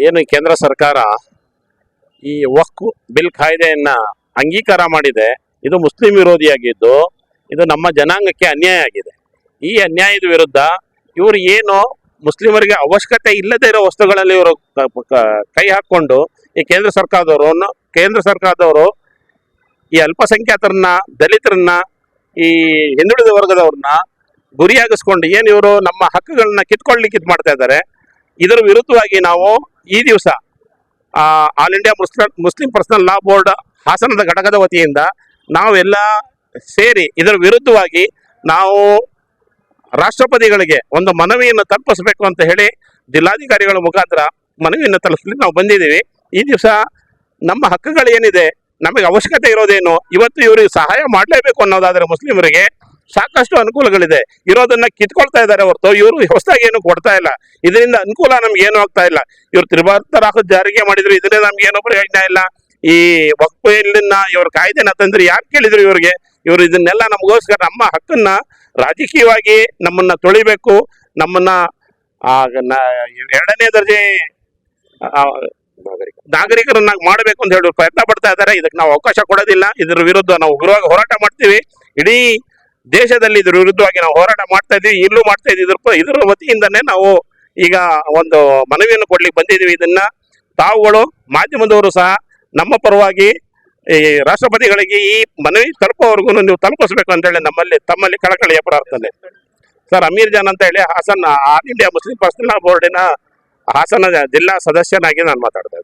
ಏನು ಕೇಂದ್ರ ಸರ್ಕಾರ ಈ ಒಕ್ಕು ಬಿಲ್ ಕಾಯ್ದೆಯನ್ನ ಅಂಗೀಕಾರ ಮಾಡಿದೆ. ಇದು ಮುಸ್ಲಿಂ ವಿರೋಧಿಯಾಗಿದ್ದು, ಇದು ನಮ್ಮ ಜನಾಂಗಕ್ಕೆ ಅನ್ಯಾಯ ಆಗಿದೆ. ಈ ಅನ್ಯಾಯದ ವಿರುದ್ಧ ಇವರು ಏನು ಮುಸ್ಲಿಮರಿಗೆ ಅವಶ್ಯಕತೆ ಇಲ್ಲದೇ ಇರೋ ವಸ್ತುಗಳಲ್ಲಿ ಇವರು ಕ- ಹಾಕೊಂಡು ಈ ಕೇಂದ್ರ ಸರ್ಕಾರದವರು ಕೇಂದ್ರ ಸರ್ಕಾರದವರು ಈ ಅಲ್ಪಸಂಖ್ಯಾತರನ್ನ, ದಲಿತರನ್ನ, ಈ ಹಿಂದುಳಿದ ವರ್ಗದವ್ರನ್ನ ಗುರಿಯಾಗಿಸ್ಕೊಂಡು ಏನು ಇವರು ನಮ್ಮ ಹಕ್ಕುಗಳನ್ನ ಕಿತ್ಕೊಳ್ಳಿಕ್ಕೆ ಇದು ಮಾಡ್ತಾ ಇದ್ದಾರೆ. ಇದರ ವಿರುದ್ಧವಾಗಿ ನಾವು ಈ ದಿವಸ All India Muslim Muslim Personal Law Board ಹಾಸನದ ಘಟಕದ ವತಿಯಿಂದ ನಾವೆಲ್ಲ ಸೇರಿ ಇದರ ವಿರುದ್ಧವಾಗಿ ನಾವು ರಾಷ್ಟ್ರಪತಿಗಳಿಗೆ ಒಂದು ಮನವಿಯನ್ನು ತಲುಪಿಸಬೇಕು ಅಂತ ಹೇಳಿ ಜಿಲ್ಲಾಧಿಕಾರಿಗಳ ಮುಖಾಂತರ ಮನವಿಯನ್ನು ತಲುಪಿಸ್ಲಿಕ್ಕೆ ನಾವು ಬಂದಿದ್ದೀವಿ. ಈ ದಿವಸ ನಮ್ಮ ಹಕ್ಕುಗಳೇನಿದೆ ನಮಗೆ ಅವಶ್ಯಕತೆ ಇರೋದೇನು, ಇವತ್ತು ಇವರಿಗೆ ಸಹಾಯ ಮಾಡಲೇಬೇಕು ಅನ್ನೋದಾದರೆ ಮುಸ್ಲಿಮರಿಗೆ ಸಾಕಷ್ಟು ಅನುಕೂಲಗಳಿದೆ. ಇರೋದನ್ನ ಕಿತ್ಕೊಳ್ತಾ ಇದ್ದಾರೆ ಹೊರತು. ಇವರು ಹೊಸದಾಗಿ ಏನು ಕೊಡ್ತಾ ಇಲ್ಲ. ಇದರಿಂದ ಅನುಕೂಲ ನಮ್ಗೆ ಏನು ಆಗ್ತಾ ಇಲ್ಲ. ಇವ್ರು ತ್ರಿಭಾರತ ರಾಹುಲ್ ಜಾರಿಗೆ ಮಾಡಿದ್ರು. ಇದರಿಂದ ನಮ್ಗೆ ಏನೋ ಪ್ರಯೋಜನ ಇಲ್ಲ. ಈ ವಕ್ಫೆಯಲ್ಲಿನ ಇವ್ರ ಕಾಯ್ದೆನ ತಂದ್ರೆ ಯಾಕೆ ಕೇಳಿದ್ರು ಇವ್ರಿಗೆ? ಇವರು ಇದನ್ನೆಲ್ಲ ನಮಗೋಸ್ಕರ ನಮ್ಮ ಹಕ್ಕನ್ನ ರಾಜಕೀಯವಾಗಿ ನಮ್ಮನ್ನ ತೊಳಿಬೇಕು. ನಮ್ಮನ್ನ ಎರಡನೇ ದರ್ಜೆ ನಾಗರಿಕ ನಾಗರಿಕರನ್ನಾಗಿ ಮಾಡಬೇಕು ಅಂತ ಹೇಳಿ ಪ್ರಯತ್ನ ಪಡ್ತಾ ಇದ್ದಾರೆ. ಇದಕ್ಕೆ ನಾವು ಅವಕಾಶ ಕೊಡೋದಿಲ್ಲ. ಇದರ ವಿರುದ್ಧ ನಾವು ಉಗ್ರವಾಗಿ ಹೋರಾಟ ಮಾಡ್ತೀವಿ. ಇಡೀ ದೇಶದಲ್ಲಿ ಇದ್ರ ವಿರುದ್ಧವಾಗಿ ನಾವು ಹೋರಾಟ ಮಾಡ್ತಾ ಇದೀವಿ, ಇಲ್ಲೂ ಮಾಡ್ತಾ ಇದೀವಿ. ಇದ್ರ ವತಿಯಿಂದನೇ ನಾವು ಈಗ ಒಂದು ಮನವಿಯನ್ನು ಕೊಡ್ಲಿಕ್ಕೆ ಬಂದಿದ್ದೀವಿ. ಇದನ್ನ ತಾವುಗಳು, ಮಾಧ್ಯಮದವರು ಸಹ ನಮ್ಮ ಪರವಾಗಿ ಈ ರಾಷ್ಟ್ರಪತಿಗಳಿಗೆ ಈ ಮನವಿ ತಲುಪೋವರೆಗೂ ನೀವು ತಲುಪಿಸ್ಬೇಕು ಅಂತ ಹೇಳಿ ನಮ್ಮಲ್ಲಿ, ತಮ್ಮಲ್ಲಿ ಕಳಕಳಿಯ ಪ್ರಾರ್ಥನೆ. ಸರ್, ಅಮೀರ್ ಜಾನ್ ಅಂತ ಹೇಳಿ Hassan, All India Muslim Personal ಬೋರ್ಡಿನ ಹಾಸನ ಜಿಲ್ಲಾ ಸದಸ್ಯನಾಗಿ ನಾನು ಮಾತಾಡ್ತಾ